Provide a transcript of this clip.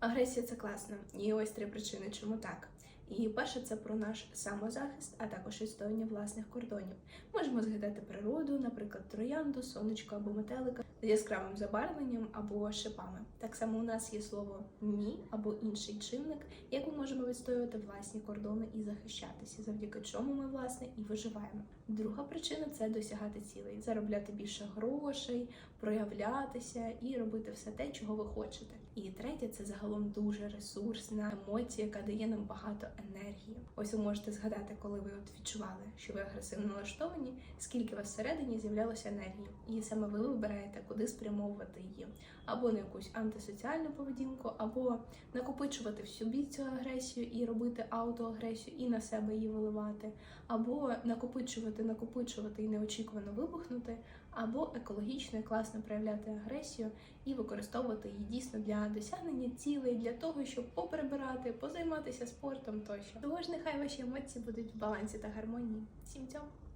Агресія це класно. І ось три причини, чому так. І перше це про наш самозахист, а також відстоювання власних кордонів. Можемо згадати природу, наприклад, троянду, сонечко або метелика з яскравим забарвленням або шипами. Так само у нас є слово ні або інший чинник, як ми можемо відстоювати власні кордони і захищатися, завдяки чому ми власне і виживаємо. Друга причина це досягати цілей, заробляти більше грошей, проявлятися і робити все те, чого ви хочете. І третє це загалом дуже ресурсна емоція, яка дає нам багато енергії. Ось ви можете згадати, коли ви от відчували, що ви агресивно налаштовані, скільки вас всередині з'являлося енергії, і саме ви вибираєте, куди спрямовувати її, або на якусь антисоціальну поведінку, або накопичувати в собі цю агресію і робити аутоагресію, і на себе її виливати, або накопичувати, накопичувати і неочікувано вибухнути, або екологічно і класно проявляти агресію і використовувати її дійсно для досягнення цілей, для того, щоб поприбирати, позайматися спортом тощо. Тож нехай ваші емоції будуть в балансі та гармонії. Всім цьому!